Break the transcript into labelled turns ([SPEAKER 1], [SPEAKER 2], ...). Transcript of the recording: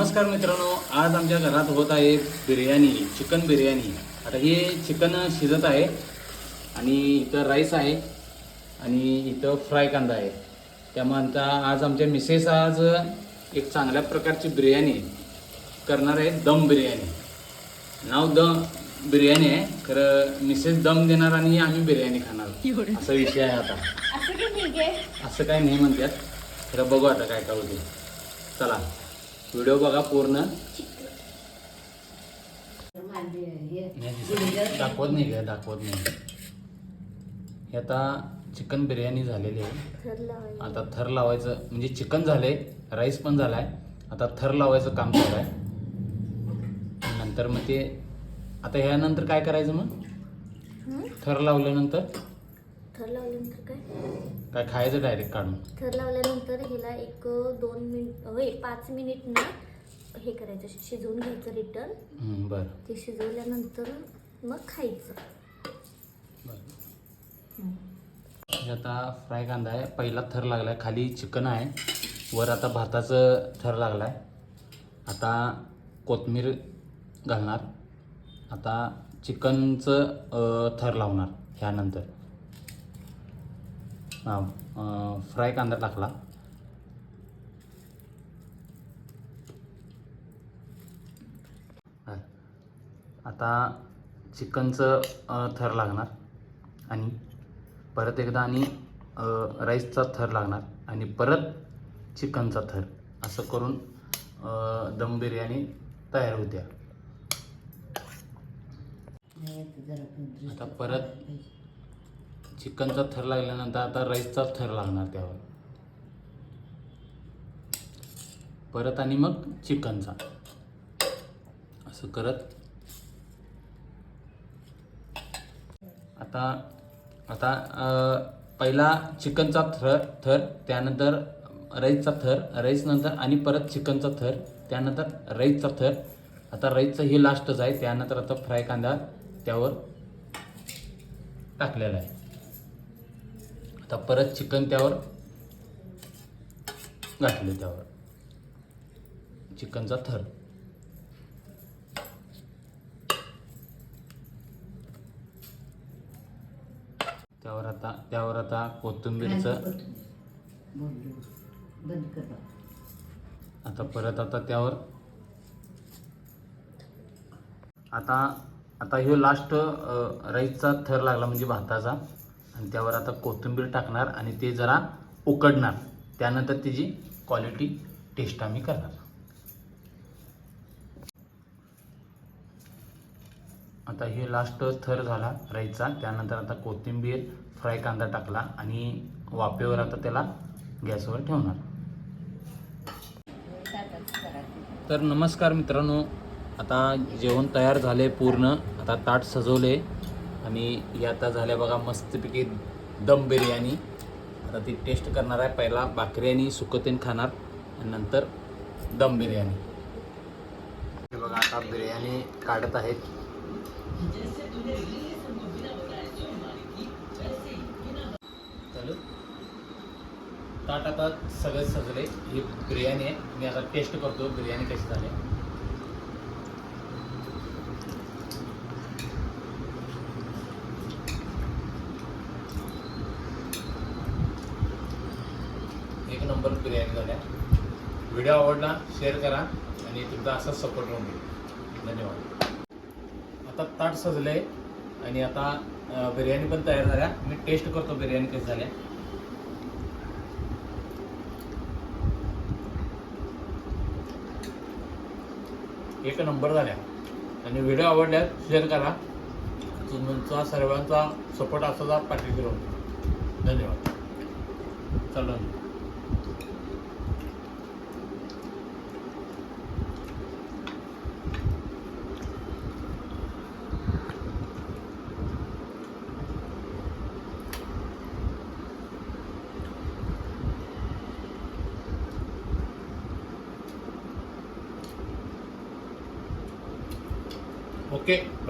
[SPEAKER 1] नमस्कार मित्रांनो आज आमच्या घरात होत आहे बिर्याणी चिकन बिर्याणी. आता हे चिकन शिजत आहे आणि इथं राईस आहे आणि इथं फ्राय कांदा आहे. त्यामुळे आता आज आमच्या मिसेस आज एक चांगल्या प्रकारची बिर्याणी करणार आहे दम बिर्याणी. नाव दम बिर्याणी आहे खरं मिसेस दम देणार आणि आम्ही बिर्याणी खाणार. असा विषय आहे आता.
[SPEAKER 2] असं
[SPEAKER 1] काय नाही म्हणतात. खरं बघू आता काय काय होते चला. व्हिडिओ बघा पूर्ण. नाही, दाखवत नाही का दाखवत नाही. हे आता चिकन बिर्याणी झालेली आहे. आता थर लावायचं म्हणजे चिकन झालंय राईस पण झालाय. आता थर लावायचं काम चालू आहे. नंतर मग ते आता ह्यानंतर काय करायचं मग? थर लावल्यानंतर?
[SPEAKER 2] थर लावल्यानंतर काय?
[SPEAKER 1] काय खायचं डायरेक्ट काढून?
[SPEAKER 2] थर लावल्यानंतर ह्याला एक दोन मिनिट पाच मिनिट ना हे करायचं शिजवून घ्यायचं रिटर्न
[SPEAKER 1] बरं.
[SPEAKER 2] ते शिजवल्यानंतर मग खायचं.
[SPEAKER 1] बरं. हे आता फ्राय कांदा आहे. पहिला थर लागलाय. खाली चिकन आहे. वर आता भाताचं थर लागलाय. आता कोथमीर घालणार. आता चिकनचं थर लावणार. ह्यानंतर. हां फ्राय कांदा टाकला. आता चिकनचं थर लागणार आणि परत एकदा आणि राईसचा थर लागणार आणि परत चिकनचा थर. असं करून दम बिर्याणी तयार होत्या आता परत चिकनचा थर लागल्यानंतर आता राईसचा थर लागणार त्यावर. परत आणि मग चिकनचा. असं करत. आता आता पहिला चिकनचा थर थर त्यानंतर राईसचा थर राईस नंतर आणि परत चिकनचा थर त्यानंतर राईसचा थर. आता राईसचं हे लास्टच आहे त्यानंतर आता फ्राय कांदा त्यावर टाकलेला आहे. आता परत चिकन त्यावर घातले त्यावर. चिकनचा थर. त्यावर आता त्यावर आता कोथिंबीरचं आता परत आता त्यावर. आता आता ह्यो लास्ट राईसचा थर लागला म्हणजे भाताचा. आणि त्यावर आता कोथिंबीर टाकणार आणि ते जरा उकडणार. त्यानंतर त्याची क्वालिटी टेस्ट आम्ही करणार. आता हे लास्ट थर झाला राईचा. त्यानंतर आता कोथिंबीर फ्राय कांदा टाकला आणि वाफेवर आता त्याला गॅसवर ठेवणार. तर नमस्कार मित्रांनो आता जेवण तयार झाले पूर्ण. आता ताट सजवले. आणि हे आता झाल्या बघा मस्तपैकी दम बिर्याणी. आता ती टेस्ट करणार आहे. पहिला भाकरी आणि सुकतेन खाणार आणि नंतर दम बिर्याणी. हे बघा आता बिर्याणी काढत आहेत. चालू. ताट आता सगळे सजले. ही बिर्याणी आहे. मी आता टेस्ट करतो बिर्याणी कशी झाली. एक नंबर बिर्याणी झाल्या. व्हिडिओ आवडला शेअर करा आणि तुमचा असाच सपोर्ट राहून धन्यवाद. आता ताट सजले आणि आता बिर्याणी पण तयार झाल्या. मी टेस्ट करतो बिर्याणी कशी झाल्या एक नंबर झाल्या. आणि व्हिडिओ आवडल्यास शेअर करा. तुमचा सर्वांचा सपोर्ट असा पाठीशी राहू धन्यवाद. चालू ¿Por qué?